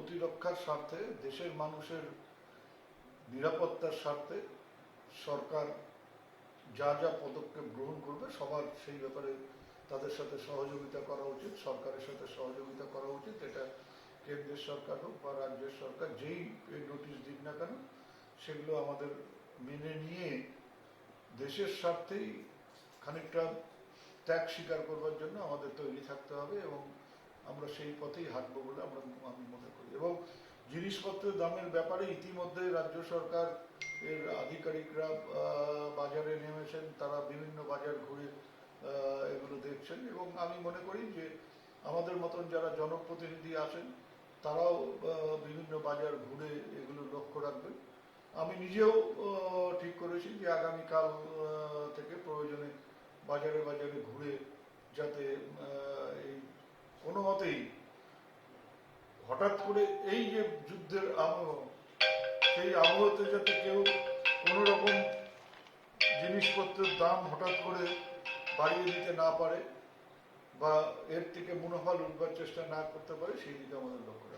প্রতিরক্ষার স্বার্থে, দেশের মানুষের নিরাপত্তার স্বার্থে সরকার যা যা পদক্ষেপ গ্রহণ করবে, সবার সেই ব্যাপারে তাদের সাথে সহযোগিতা করা উচিত, সরকারের সাথে সহযোগিতা করা উচিত। এটা কেন্দ্রের সরকার হোক বা রাজ্যের সরকার, যেই নোটিশ দিক না কেন, সেগুলো আমাদের মেনে নিয়ে দেশের স্বার্থেই খানিকটা ত্যাগ স্বীকার করবার জন্য আমাদের তৈরি থাকতে হবে এবং আমরা সেই পথেই হাঁটবো বলে আমরা আমি মনে করি। এবং জিনিসপত্রের দামের ব্যাপারে ইতিমধ্যে রাজ্য সরকার এর আধিকারিকরা বাজারে নেমেছেন, তারা বিভিন্ন বাজার ঘুরে এগুলো দেখছেন এবং আমি মনে করি যে আমাদের মতন যারা জনপ্রতিনিধি আছেন, তারাও বিভিন্ন বাজার ঘুরে এগুলো লক্ষ্য রাখবেন। আমি নিজেও ঠিক করেছি যে আগামীকাল থেকে প্রয়োজনে বাজারে বাজারে ঘুরে যাতে আহ, এই কোনো মতেই হঠাৎ করে এই যে যুদ্ধের আবহ, সেই আবহতে যাতে কেউ কোনো রকম জিনিসপত্রের দাম হঠাৎ করে বাড়িয়ে দিতে না পারে বা এর থেকে মুনাফা লুটবার চেষ্টা না করতে পারে, সেই দিকে আমাদের লক্ষ্য।